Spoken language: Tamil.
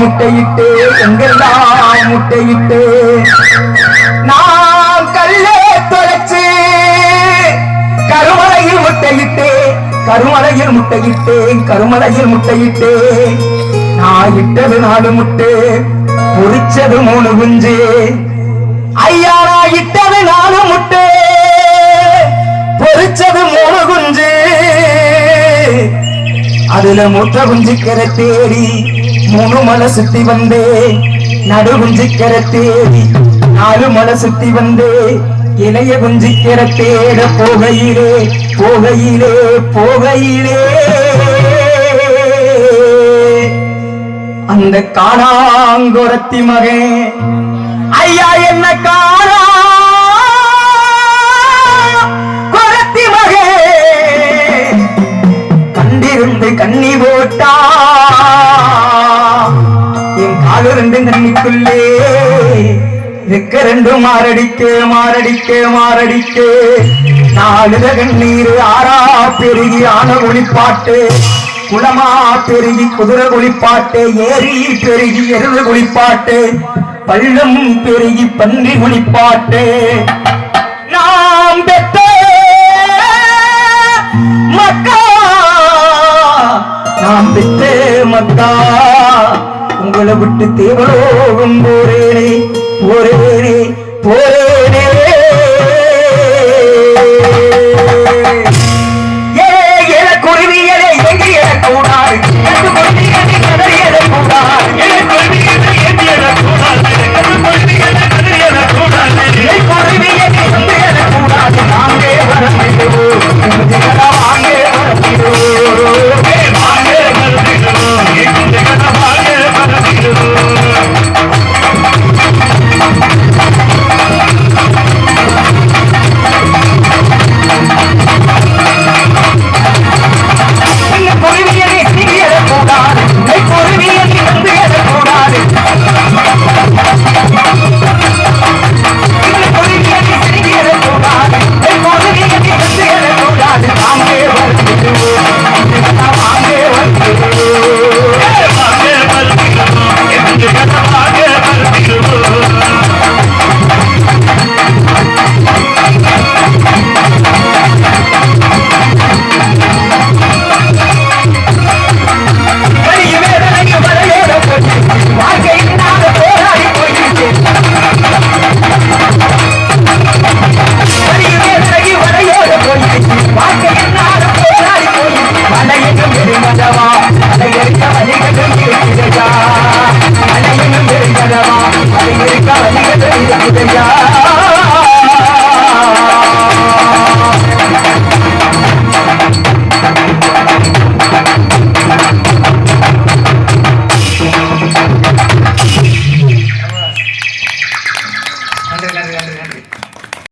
முட்டையிட்டு எங்கெல்லாம் முட்டையிட்டு. நான் கல்லே தொலைச்சு கருமலையில் முட்டையிட்டேன் கருமலையில் முட்டையிட்டேன் கருமலையில் முட்டையிட்டேன் நான் இட்டது நாலு முட்டே பொரிச்சது மூணு குஞ்சு. ஐயா நான் இட்டது நாலு முட்டை பொரிச்சது மூணு குஞ்சு. அதுல முட்டை குஞ்சிக்கரை தேடி மூணு மலை சுத்தி வந்தே. நடு குஞ்சிக்கிற தேடி நாலு மலை சுத்தி வந்தே. இளைய குஞ்சிக்கிற தேட போகையிலே போகையிலே போகையிலே. அந்த காணாங்குரத்தி மகன் ஐயா என்ன காணா? குரத்தி மகே கண்டிருந்து கண்ணி போட்டா. ஆளு ரெண்டு கண்ணிக்குள்ளே. இருக்க ரெண்டு மாரடிக்க மாரடிக்க மாரடிக்க நாலுத கண்ணீர் ஆறா பெருகி ஆன குளிப்பாட்டு குளமா பெருகி குதிரை குளிப்பாட்டு ஏரி பெருகி எருது குளிப்பாட்டு பள்ளம் பெருகி பன்றி குளிப்பாட்டு நாம் பெற்ற மக்கா நாம் பெற்ற மக்கா. உங்களை விட்டு தேவலோகம் போரேனே போரேனே போரேனே